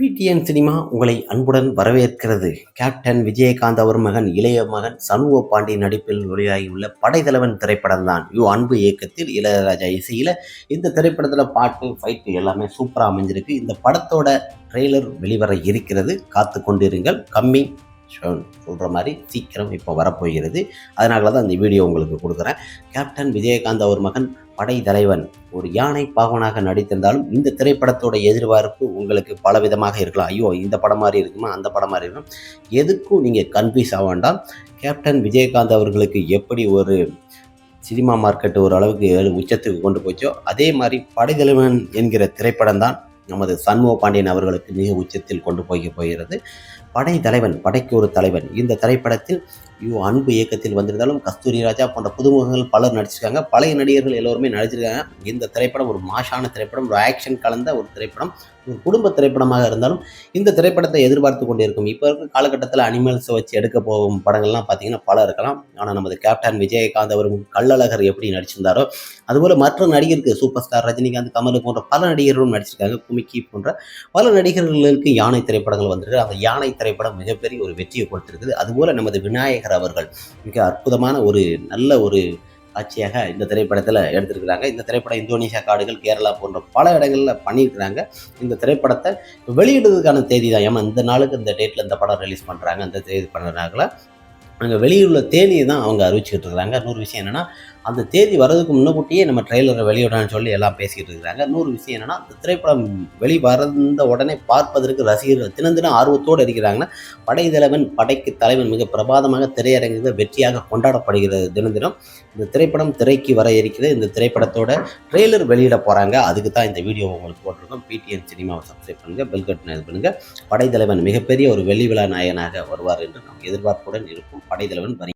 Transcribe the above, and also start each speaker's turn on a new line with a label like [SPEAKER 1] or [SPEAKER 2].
[SPEAKER 1] PTN cinema உங்களை அன்புடன் வரவேற்கிறது. கேப்டன் விஜயகாந்த் அவர் மகன் இளைய மகன் சண்முக பாண்டி நடிப்பில் வெளியாகியுள்ள படைத்தலைவன் திரைப்படம் தான் யோ அன்பு இயக்கத்தில் இளையராஜா இசையில் இந்த திரைப்படத்தில் பாட்டு ஃபைட்டு எல்லாமே சூப்பராக அமைஞ்சிருக்கு. இந்த படத்தோட ட்ரெய்லர் வெளிவர இருக்கிறது. காத்து கொண்டிருங்கள். கம்மிங் சொல்கிற மாதிரி சீக்கிரம் இப்போ வரப்போகிறது. அதனால தான் இந்த வீடியோ உங்களுக்கு கொடுக்குறேன். கேப்டன் விஜயகாந்த் அவர் மகன் படைத்தலைவன். ஒரு யானை பாவனாக நடித்திருந்தாலும் இந்த திரைப்படத்தோட எதிர்பார்ப்பு உங்களுக்கு பலவிதமாக இருக்கலாம். ஐயோ இந்த படம் மாதிரி இருக்குமா? அந்த படம் மாதிரி இருக்கும்? எதுக்கும் நீங்கள் கன்ஃபியூஸ் ஆக வேண்டாம். கேப்டன் விஜயகாந்த் அவர்களுக்கு எப்படி ஒரு சினிமா மார்க்கெட் ஒரு அளவுக்கு ஏழு உச்சத்துக்கு கொண்டு போச்சோ அதே மாதிரி படைத்தலைவன் என்கிற திரைப்படம் தான் நமது சண்முக பாண்டியன் அவர்களுக்கு மிக உச்சத்தில் கொண்டு போய் போகிறது. படை தலைவன் படைக்கு ஒரு தலைவன். இந்த திரைப்படத்தில் ஐயோ அன்பு இயக்கத்தில் வந்திருந்தாலும் கஸ்தூரி ராஜா போன்ற புதுமுகங்கள் பலர் நடிச்சிருக்காங்க. பழைய நடிகர்கள் எல்லோருமே நடிச்சிருக்காங்க. இந்த திரைப்படம் ஒரு மாஷான திரைப்படம் ஒரு ஆக்ஷன் கலந்த ஒரு திரைப்படம் ஒரு குடும்ப திரைப்படமாக இருந்தாலும் இந்த திரைப்படத்தை எதிர்பார்த்து கொண்டிருக்கும். இப்போ இருக்க காலகட்டத்தில் அனிமல்ஸை வச்சு எடுக்க போகும் படங்கள்லாம் பார்த்தீங்கன்னா பல இருக்கலாம். ஆனால் நமது கேப்டன் விஜயகாந்த் அவரும் கள்ளழகர் எப்படி நடிச்சிருந்தாரோ அதுபோல் மற்ற நடிகருக்கு சூப்பர் ஸ்டார் ரஜினிகாந்த் கமல் போன்ற பல நடிகர்களும் நடிச்சிருக்காங்க. குமிக்கி போன்ற பல நடிகர்களுக்கு யானை திரைப்படங்கள் வந்திருக்கு. அந்த யானை திரைப்படம் மிகப்பெரிய ஒரு வெற்றியை கொடுத்துருக்குது. அதுபோல் நமது விநாயகர் அவர்கள். மிக அற்புதமான ஒரு நல்ல ஒரு காட்சியாக இந்த திரைப்படத்தில் எடுத்திருக்கிறாங்க. இந்த திரைப்படம் இந்தோனேஷியா காடுகள் கேரளா போன்ற பல இடங்களில் பண்ணியிருக்கிறாங்க. இந்த திரைப்படத்தை வெளியிடுறதுக்கான தேதி தான் ஏன்னா இந்த நாளுக்கு இந்த டேட்டில் இந்த படம் ரிலீஸ் பண்ணுறாங்க இந்த தேதி பண்ணுறாங்களா அங்கே வெளியுள்ள தேதியை தான் அவங்க அறிவிச்சுக்கிட்டு இருக்கிறாங்க இன்னொரு விஷயம் என்னென்னா அந்த தேதி வர்றதுக்கு முன்னக்கூட்டியே நம்ம ட்ரெய்லரை வெளியிடணும்னு சொல்லி எல்லாம் பேசிக்கிட்டு இருக்கிறாங்க. இன்னொரு விஷயம் என்னென்னா அந்த திரைப்படம் வெளி வந்த உடனே பார்ப்பதற்கு ரசிகர்கள் தினம் தினம் ஆர்வத்தோடு இருக்கிறாங்கன்னா படை தலைவன் படைக்கு தலைவன் மிக பிரபாதமாக திரையரங்கில் வெற்றியாக கொண்டாடப்படுகிறது தினம் தினம். இந்த திரைப்படம் திரைக்கு வர இருக்கிறது இந்த திரைப்படத்தோட ட்ரெய்லர் வெளியிட போகிறாங்க அதுக்கு தான் இந்த வீடியோ உங்களுக்கு போட்டிருக்கோம். பிடிஎன் சினிமாவை சப்ஸ்கிரைப் பண்ணுங்கள் பெல்கட்டன் இது பண்ணுங்கள் படைத்தலைவன் மிகப்பெரிய ஒரு வெள்ளி விழா நாயகனாக வருவார் என்று நாம் எதிர்பார்ப்புடன் இருக்கும். படைத்தலைவன் வரி